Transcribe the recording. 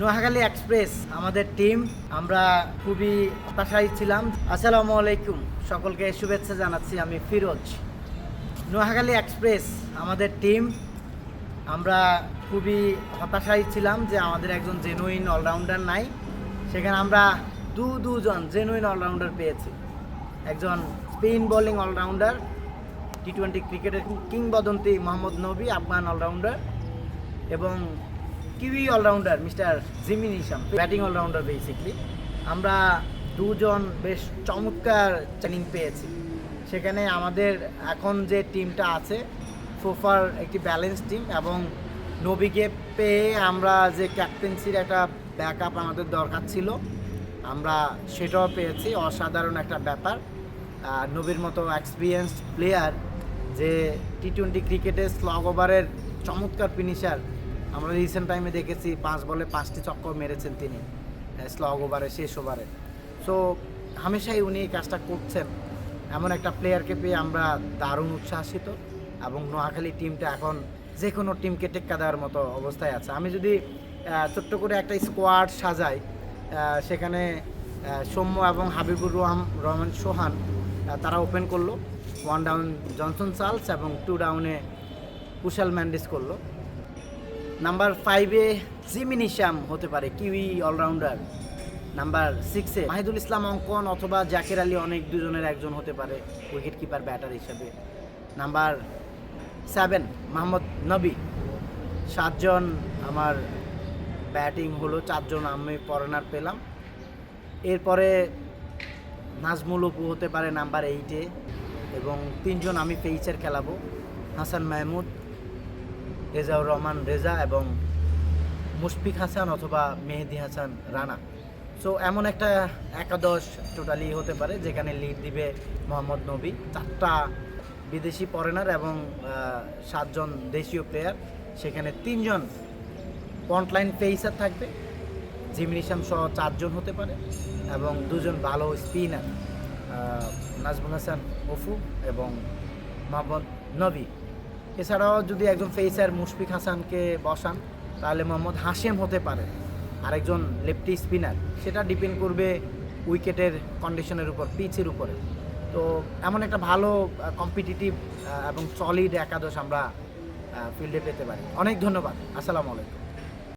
Noakhali express, আমাদের team, আমরা খুবই হতাশায়ী ছিলাম। আসসালামু আলাইকুম, সকলকে শুভেচ্ছা জানাচ্ছি আমি ফিরোজ। নোয়াখালী এক্সপ্রেস, আমাদের টিম, আমরা খুবই হতাশায়ী ছিলাম যে আমাদের একজন জেনুইন অলরাউন্ডার নাই। সেখানে আমরা দু দুজন জেনুইন অলরাউন্ডার পেয়েছি। একজন spin bowling allrounder T twenty ক্রিকেটের কিংবদন্তি মোহাম্মদ নবী, আফগান অলরাউন্ডার এবং Kiwi allrounder, mister Jimin ইসাম batting allrounder basically আমরা দুজন বেশ চমৎকার ট্রেনিং পেয়েছি। সেখানে আমাদের এখন যে টিমটা আছে সোফার একটি ব্যালেন্স টিম এবং নবীকে পেয়ে আমরা যে ক্যাপ্টেন্সির একটা ব্যাকআপ আমাদের দরকার ছিল, আমরা সেটাও পেয়েছি। অসাধারণ একটা ব্যাপার। নবীর মতো এক্সপিরিয়েন্সড প্লেয়ার যে টি টোয়েন্টি ক্রিকেটে স্লগ ওভারের চমৎকার ফিনিশার আমরা রিসেন্ট টাইমে দেখেছি পাঁচ বলে পাঁচটি চক্কর মেরেছেন তিনি স্লগ ওভারে শেষ ওভারে সো হামেশাই উনি এই কাজটা করছেন। এমন একটা প্লেয়ারকে পেয়ে আমরা দারুণ উচ্ছ্বাসিত এবং নোয়াখালী টিমটা এখন যে কোনো টিমকে টেক্কা দেওয়ার মতো অবস্থায় আছে। আমি যদি ছোট্ট করে একটা স্কোয়াড সাজাই সেখানে সৌম্য এবং হাবিবুর রহমান রহমান সোহান তারা ওপেন করল। ওয়ান ডাউন জনসন চার্লস এবং টু ডাউনে কুশাল ম্যান্ডিস করল। নাম্বার ফাইভে জিমিন ইসাম হতে পারে কিউই অলরাউন্ডার নাম্বার সিক্সে মাহিদুল ইসলাম অঙ্কন অথবা জাকির আলী অনেক দুজনের একজন হতে পারে উইকেট কিপার ব্যাটার হিসাবে। Number seven Mohammad Nabi. সাতজন আমার ব্যাটিং হলো, চারজন আমি ফরেনার পেলাম। এরপরে নাজমুল অপু হতে পারে নাম্বার এইটে এবং তিনজন আমি পেইচের খেলাবো, হাসান মাহমুদ। রেজাউর রহমান রেজা এবং মুশফিক হাসান অথবা মেহেদি হাসান রানা। সো এমন একটা একাদশ টোটালি হতে পারে যেখানে লিড দিবে মোহাম্মদ নবী। চারটা বিদেশি ফরেনার এবং সাতজন দেশীয় প্লেয়ার সেখানে তিনজন ফ্রন্টলাইন পেসার থাকবে। জিমিন ইসলাম সহ চারজন হতে পারে এবং দুজন ভালো স্পিনার নাজমুল হাসান অফু এবং মোহাম্মদ নবী। এছাড়াও যদি একজন ফেসার মুশফিক হাসানকে বসান, তাহলে মোহাম্মদ হাশেম হতে পারে। আরেকজন লেফটি স্পিনার, সেটা ডিপেন্ড করবে উইকেটের কন্ডিশনের উপর পিচের উপরে। তো এমন একটা ভালো কম্পিটিটিভ এবং সলিড একাদশ আমরা ফিল্ডে পেতে পারি। অনেক ধন্যবাদ। আসসালামু আলাইকুম।